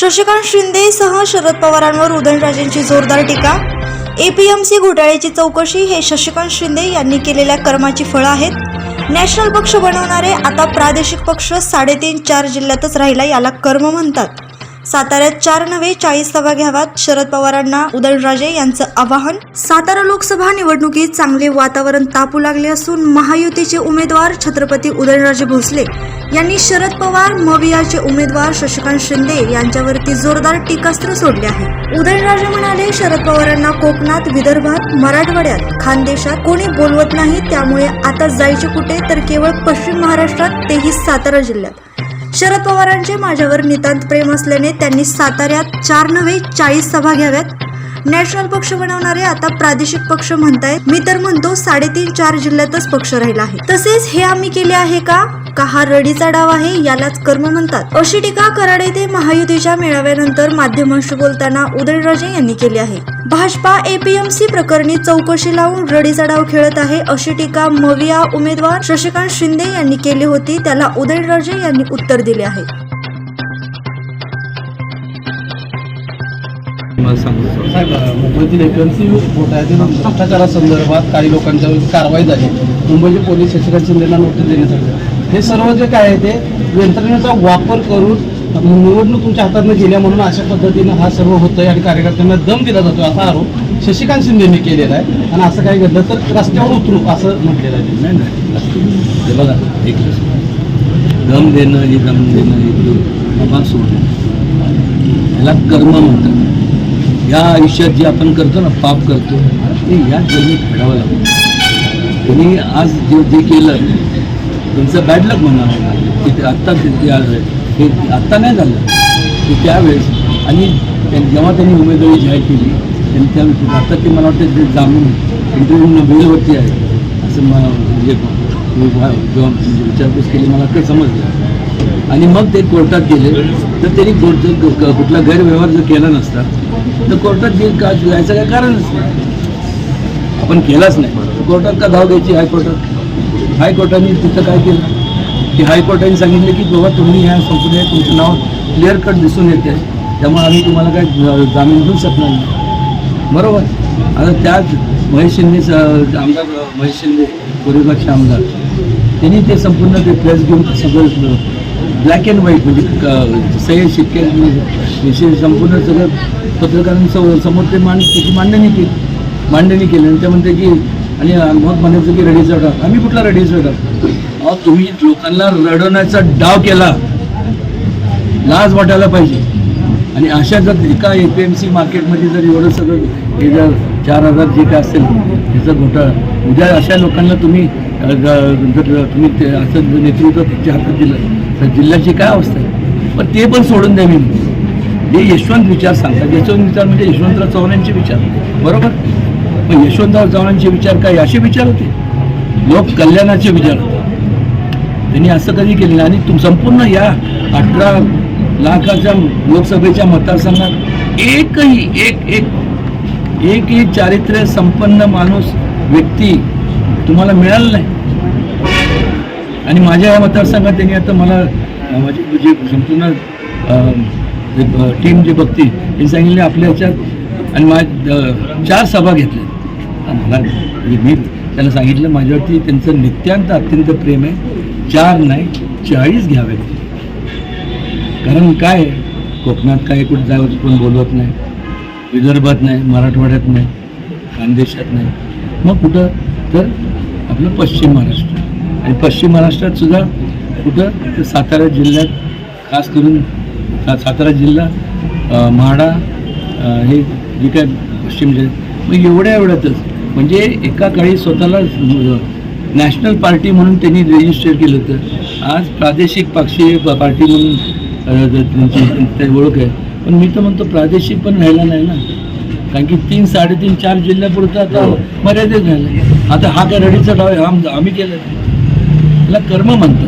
शशिकांत शिंदे सह शरद पवारांवर उदयनराजेंची जोरदार टीका. एपीएमसी घोटाळ्याची चौकशी हे शशिकांत शिंदे यांनी केलेल्या कर्माची फळं आहेत. नॅशनल पक्ष बनवणारे आता प्रादेशिक पक्ष साडेतीन चार जिल्ह्यातच राहिला याला कर्म म्हणतात. साताऱ्यात चार नव्हे चाळीस सभा घ्याव्यात शरद पवारांना उदयनराजे यांचं आवाहन. सातारा लोकसभा निवडणुकीत चांगले वातावरण तापू लागले असून महायुतीचे उमेदवार छत्रपती उदयनराजे भोसले यांनी शरद पवार मवियाचे उमेदवार शशिकांत शिंदे यांच्यावरती जोरदार टीकास्त्र सोडले आहे. उदयनराजे म्हणाले शरद पवारांना कोकणात विदर्भात मराठवाड्यात खानदेशात कोणी बोलवत नाही. त्यामुळे आता जायचे कुठे तर केवळ पश्चिम महाराष्ट्रात तेही सातारा जिल्ह्यात. शरद पवारांचे माझ्यावर नितांत प्रेम असल्याने त्यांनी साताऱ्यात चार नव्हे चाळीस सभा घ्याव्यात. नॅशनल पक्ष बनवणारे आता प्रादेशिक पक्ष म्हणतायत. मी तर म्हणतो साडेतीन चार जिल्ह्यातच पक्ष राहिला आहे. तसेच हे आम्ही केले आहे का? का हा रडीचा डाव आहे? यालाच कर्म म्हणतात. अशी टीका कराड येथे महायुतीच्या मेळाव्यानंतर माध्यमांशी बोलताना उदयनराजे यांनी केली आहे. भाजपा एपीएमसी प्रकरणी चौकशी लावून रडीचा डाव खेळत आहे अशी टीका मविया उमेदवार शशिकांत शिंदे यांनी केली होती. त्याला उदयनराजे यांनी उत्तर दिले आहे. मला सांगू. साहेब मुंबईतील एपीएमसी घोटाळ्यातील भ्रष्टाचारासंदर्भात काही लोकांच्या कारवाई झाली. मुंबईचे पोलीस शशिकांत शिंदेना नोटीस देण्यात आली हे सर्व जे काय आहे ते यंत्रणेचा वापर करून निवडणूक तुमच्या हातातनं गेल्या म्हणून अशा पद्धतीनं हा सर्व होतोय आणि कार्यकर्त्यांना दम दिला जातो असा आरोप शशिकांत शिंदेने केलेला आहे. आणि असं काही घडलं तर रस्त्यावर उतरू असं म्हटलेलं आहे. नाही नाही. हे बघा एक दम देणं हे दम देणं हे बाबा सोडणं. ह्याला कर्म म्हणतात. या आयुष्यात जे आपण करतो ना पाप करतो ते या जन्मी फेडावं लागतं. तुम्ही आज जे जे केलं तुमचं बॅड लक म्हणा की ते आत्ता ते आज हे आत्ता नाही झालं. की त्यावेळेस आणि जेव्हा त्यांनी उमेदवारी जाहीर केली त्यांनी त्या आता ते मला वाटतं ते जामीन इंटरव्ह्यू वेळेवरती आहे. असं मला म्हणजे जेव्हा म्हणजे विचारपूस केली मला ते समजलं. आणि मग ते कोर्टात गेले. तर त्यांनी कोर्ट कुठला गैरव्यवहार जर केला नसता तर कोर्टात गे- का जायचं काय कारणच नाही. आपण केलाच नाही. कोर्टात का धाव घ्यायची हायकोर्टात? हायकोर्टाने तिथं काय केलं? की हायकोर्टाने सांगितलं की बाबा तुम्ही ह्या संपूर्ण तुमचं नाव क्लिअर कट दिसून येते त्यामुळे आम्ही तुम्हाला काय जामीन देऊ शकणार नाही. बरोबर? आता त्याच महेश शिंदे आमदार महेश शिंदे पूर्वीपक्ष आमदार त्यांनी ते संपूर्ण ते प्रेस घेऊन सगळं ब्लॅक अँड व्हाईट म्हणजे क- सह्य शिक्के विषय संपूर्ण सगळं पत्रकारांसमोर समोर ते मांड त्याची मांडणी केली. मांडणी केली. आणि ते म्हणते की आणि मग म्हणायचं की रडीचा डाव. आम्ही कुठला रडीचा डाव? अहो तुम्ही लोकांना रडवण्याचा डाव केला. लाज वाटायला पाहिजे. आणि अशा जर एका ए पी एम सी मार्केटमध्ये जर एवढं सगळं हे जर चार हजार जे काय असेल त्याचा घोटाळा. उद्या अशा लोकांना तुम्ही जर तुम्ही ते असं नेतृत्व तुमच्या हातात दिलं तर जिल्ह्याची काय अवस्था आहे? पण ते पण सोडून द्यावी जे यशवंत विचार सांगतात. यशवंत विचार म्हणजे यशवंतराव चव्हाणांचे विचार. बरोबर? मग यशवंतराव चव्हाणांचे विचार काय? असे विचार होते. लोक कल्याणाचे विचार होते. त्यांनी असं कधी केलं नाही आणि तुम संपूर्ण या अठरा लाखाच्या लोकसभेच्या मतदारसंघात एकही एक एक एकही चारित्र्य संपन्न माणूस व्यक्ती तुम्हाला मिळाला नाही. आणि माझ्या या मतदारसंघात त्यांनी आता मला माझी म्हणजे, जी म्हणजे संपूर्ण टीम जी बघती हे सांगितले आपल्या ह्याच्यात आणि माझ्या चार सभा घेतल्या. मला मी त्यांना सांगितलं माझ्यावरती त्यांचं नित्यांत अत्यंत प्रेम आहे. चार नाही चाळीस घ्यावे कारण काय आहे, कोकणात काय कुठं जायचं कोण बोलवत नाही. विदर्भात नाही मराठवाड्यात नाही खानदेशात नाही. मग कुठं? तर आपलं पश्चिम महाराष्ट्र. आणि पश्चिम महाराष्ट्रात सुद्धा कुठं? तर सातारा जिल्ह्यात खास करून सातारा जिल्हा म्हाडा हे जे काय पश्चिम जिल्ह्यात मग एवढ्या एवढ्यातच म्हणजे एका काळी स्वतःला नॅशनल पार्टी म्हणून त्यांनी रजिस्टर केलं होतं. आज प्रादेशिक पक्षी पार्टी म्हणून त्यांची ते ओळख आहे. पण मी तर म्हणतो प्रादेशिक पण राहिला नाही ना. कारण की तीन साडेतीन चार जिल्ह्यापुरतं आता मर्यादित झालं आता हा काय रडीचा डाव आहे आम- आम्ही केलं त्याला कर्म म्हणतात.